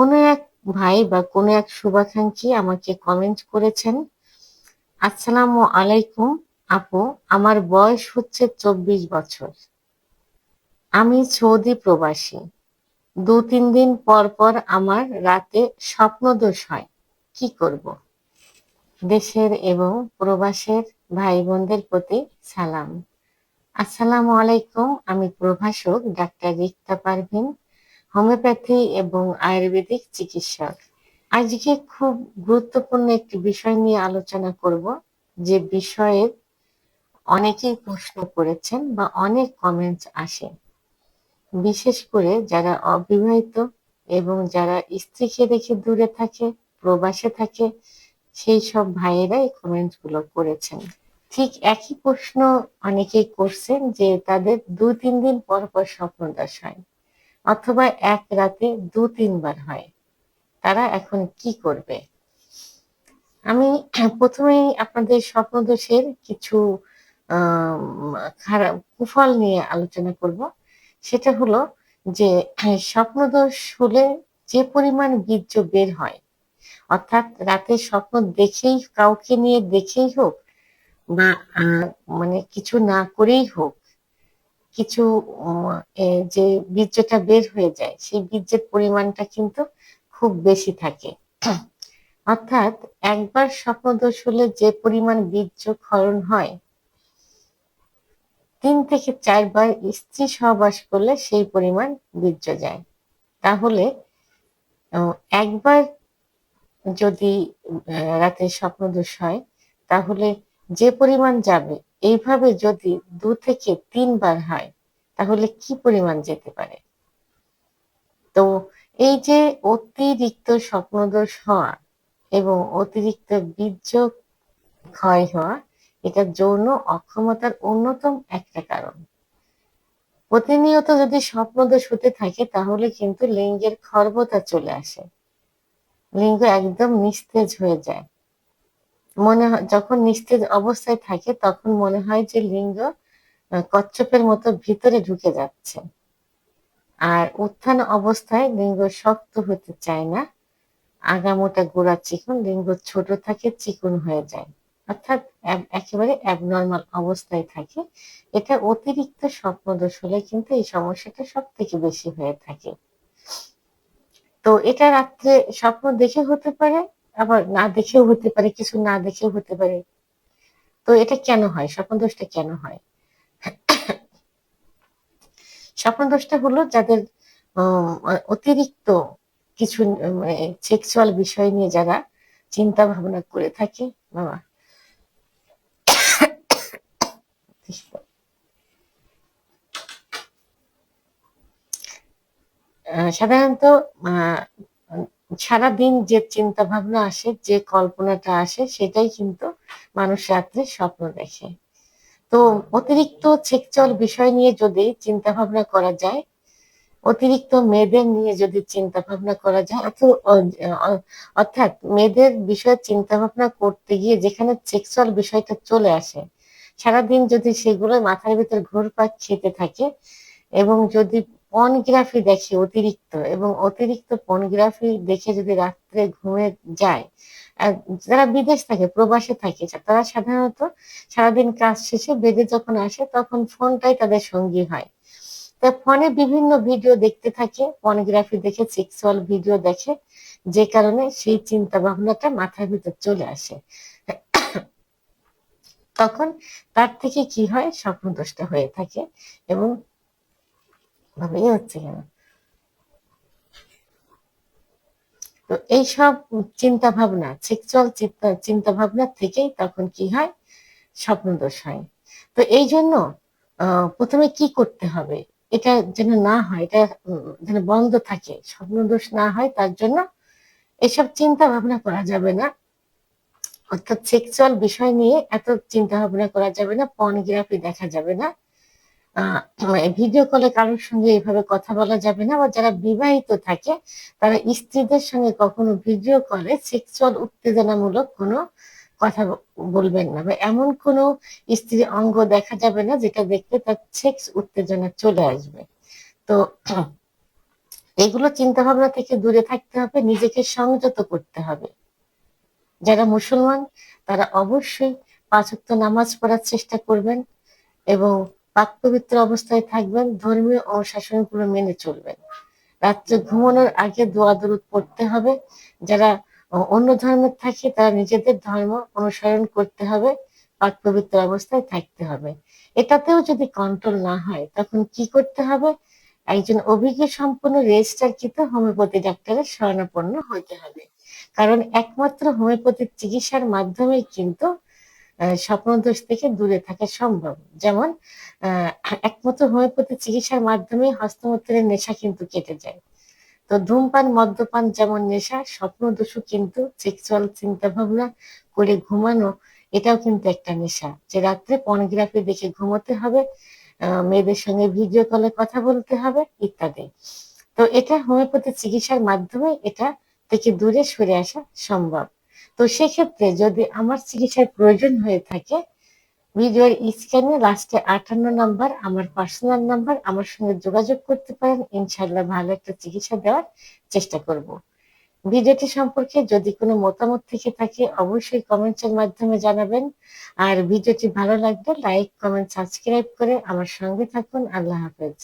কোনো এক ভাই বা কোনো এক শুভাকাঙ্ক্ষী আমাকে কমেন্ট করেছেন, আসসালামু আলাইকুম আপু, আমার বয়স হচ্ছে চব্বিশ বছর। আমি সৌদি প্রবাসী। দু তিন দিন পর পর আমার রাতে স্বপ্নদোষ হয়। কি করব? দেশের এবং প্রবাসের ভাই বোনদের প্রতি সালাম। আসসালামু আলাইকুম, আমি প্রভাষক ডাক্তার রিক্তা পারভিন। হোমিওপ্যাথি এবং আয়ুর্বেদিক চিকিৎসক আজকে খুব গুরুত্বপূর্ণ একটি বিষয় নিয়ে আলোচনা করব, যে বিষয়ে অনেকেই প্রশ্ন করেছেন বা অনেক কমেন্টস আসে। বিশেষ করে যারা অবিবাহিত এবং যারা স্ত্রীকে রেখে দূরে থাকে, প্রবাসে থাকে, সেই সব ভাইয়েরা এই কমেন্টসগুলো করেছেন। ঠিক একই প্রশ্ন অনেকেই করছেন যে তাদের দু তিন দিন পর পর স্বপ্নদাস হয়। অথবা এক রাতে দু তিনবার হয়। তারা এখন কি করবে? আমি প্রথমেই আপনাদের স্বপ্নদোষের কিছু খারাপ কুফল নিয়ে আলোচনা করব। সেটা হলো যে স্বপ্নদোষ হলে যে পরিমাণ বীর্য বের হয়, অর্থাৎ রাতে স্বপ্ন দেখেই, কাউকে নিয়ে দেখেই হোক বা মানে কিছু না করেই হোক কিছু যে বীর্যটা বের হয়ে যায়, সেই বীর্যের পরিমাণটা কিন্তু খুব বেশি থাকে। অর্থাৎ একবার স্বপ্নদোষ হলে যে পরিমাণ বীর্য ক্ষরণ হয়, তিন থেকে চারবার স্ত্রী সহবাস করলে সেই পরিমাণ বীর্য যায়। তাহলে একবার যদি রাতে স্বপ্নদোষ হয়, তাহলে যে পরিমাণ যাবে এইভাবে যদি দু থেকে তিনবার হয়, তাহলে কি পরিমাণ যেতে পারে? তো এই যে অতিরিক্ত স্বপ্নদোষ হওয়া এবং অতিরিক্ত বীর্য ক্ষয় হওয়া, এটা যৌন অক্ষমতার অন্যতম একটা কারণ। প্রতিনিয়ত যদি স্বপ্নদোষ হতে থাকে, তাহলে কিন্তু লিঙ্গের খর্বতা চলে আসে। লিঙ্গ একদম নিস্তেজ হয়ে যায়। মনে যখন নিস্তেজ অবস্থায় থাকে, তখন মনে হয় যে লিঙ্গ কচ্ছপের মতো ভিতরে ঢুকে যাচ্ছে। আর উত্থান অবস্থায় লিঙ্গ শক্ত হতে চায় না। আগামোটা গোড়া চিকন, লিঙ্গ ছোট থাকে, চিকন হয়ে যায়। অর্থাৎ একেবারে অ্যাবনর্মাল অবস্থায় থাকে। এটা অতিরিক্ত স্বপ্নদোষ হলে কিন্তু এই সমস্যাটা সব থেকে বেশি হয়ে থাকে। তো এটা রাত্রে স্বপ্ন দেখে হতে পারে আবার না দেখেও হতে পারে, কিছু না দেখেও হতে পারে। তো এটা কেন হয়? স্বপ্ন দোষটা কেন হয়? স্বপ্ন দোষটা হলো যাদের অতিরিক্ত কিছু সেক্সুয়াল বিষয় নিয়ে যারা চিন্তা ভাবনা করে থাকে, বাবা। সাধারণত সারাদিন যে চিন্তা ভাবনা আসে, যে কল্পনাটা আসে, সেটাই কিন্তু মানুষ রাত্রে স্বপ্ন দেখে। তো অতিরিক্ত ছেকচল বিষয় নিয়ে যদি চিন্তা ভাবনা করা যায়, অতিরিক্ত মেয়েদের নিয়ে যদি চিন্তা ভাবনা করা যায় অর্থাৎ মেয়েদের বিষয়ে চিন্তা ভাবনা করতে গিয়ে যেখানে সেক্সুয়াল বিষয়টা চলে আসে, সারাদিন যদি সেগুলো মাথার ভিতর ঘুরপাক খেতে থাকে এবং যদি পর্নোগ্রাফি দেখে অতিরিক্ত, এবং অতিরিক্ত পর্নোগ্রাফি দেখে যদি রাত্রে ঘুমে যায় যারা বিদেশ থাকে, প্রবাসে থাকে, তারা সাধারণত সারাদিন কাজ শেষে বেডে যখন আসে, তখন ফোনটাই তাদের সঙ্গী হয়। তা ফোনে বিভিন্ন ভিডিও দেখতে থাকে পর্নোগ্রাফি দেখে সেক্সুয়াল ভিডিও দেখে, যে কারণে সেই চিন্তা ভাবনাটা মাথার ভিতর চলে আসে। তখন তার থেকে কি হয়? স্বপ্ন দোষটা হয়ে থাকে এবং ভাবেই হচ্ছে কেন? তো এইসব চিন্তা ভাবনা সেক্সুয়াল চিন্তা ভাবনা থেকেই তখন কি হয়? স্বপ্ন দোষ হয়। তো এই জন্য প্রথমে কি করতে হবে? এটা যেন না হয়, এটা যেন বন্ধ থাকে। স্বপ্ন দোষ না হয়, তার জন্য এসব চিন্তা ভাবনা করা যাবে না। অর্থাৎ সেক্সুয়াল বিষয় নিয়ে এত চিন্তা ভাবনা করা যাবে না পর্নোগ্রাফি দেখা যাবে না। ভিডিও কলে কারোর সঙ্গে এভাবে কথা বলা যাবে না বা যারা বিবাহিত থাকে, তারা স্ত্রীদের সঙ্গে কখনো ভিডিও কলে সেক্সুয়াল উত্তেজনামূলক কোনো কথা বলবেন না বা এমন কোনো স্ত্রীর অঙ্গ দেখা যাবে না যেটা দেখতে তার সেক্স উত্তেজনা চলে আসবে। তো এগুলো চিন্তা ভাবনা থেকে দূরে থাকতে হবে, নিজেকে সংযত করতে হবে। যারা মুসলমান, তারা অবশ্যই পাঁচ ওয়াক্ত নামাজ পড়ার চেষ্টা করবেন এবং পাক পবিত্র অবস্থায় থাকবেন, ধর্মীয় অনুশাসনগুলো মেনে চলবেন। রাত্রে ঘুমানোর আগে দোয়া দরুদ পড়তে হবে। যারা অন্য ধর্মের থাকে, তারা নিজেদের ধর্ম অনুসরণ করতে হবে পাক পবিত্র অবস্থায় থাকতে হবে। এটাতেও যদি কন্ট্রোল না হয়, তখন কি করতে হবে? একজন অভিজ্ঞ সম্পন্ন রেজিস্টারকৃত হোমিওপ্যাথি ডাক্তারের শরণাপন্ন হইতে হবে। কারণ একমাত্র হোমিওপ্যাথির চিকিৎসার মাধ্যমেই কিন্তু স্বপ্নদোষ থেকে দূরে থাকা সম্ভব। যেমন একমাত্র হোমিওপ্যাথি চিকিৎসার মাধ্যমে হস্তমৈথুনের নেশা কিন্তু কেটে যায়। তো ধূমপান, মদ্যপান যেমন নেশা, স্বপ্নদোষও কিন্তু সেক্সুয়াল চিন্তা ভাবনা করে ঘুমানো, এটাও কিন্তু একটা নেশা। যে রাত্রে পর্নোগ্রাফি দেখে ঘুমোতে হবে মেয়েদের সঙ্গে ভিডিও কলে কথা বলতে হবে, ইত্যাদি। তো এটা হোমিওপ্যাথি চিকিৎসার মাধ্যমে এটা থেকে দূরে সরে আসা সম্ভব। তো সেক্ষেত্রে যদি আমার চিকিৎসার প্রয়োজন হয়ে থাকে ভিডিওর স্ক্যানে লাস্টে আটান্ন নাম্বার আমার পার্সোনাল নাম্বার আমার সঙ্গে যোগাযোগ করতে পারেন। ইনশাল্লাহ ভালো একটা চিকিৎসা দেওয়ার চেষ্টা করব। ভিডিওটি সম্পর্কে যদি কোনো মতামত থেকে থাকে, অবশ্যই কমেন্টের মাধ্যমে জানাবেন। আর ভিডিওটি ভালো লাগলে লাইক কমেন্ট সাবস্ক্রাইব করে আমার সঙ্গে থাকুন। আল্লাহ হাফেজ।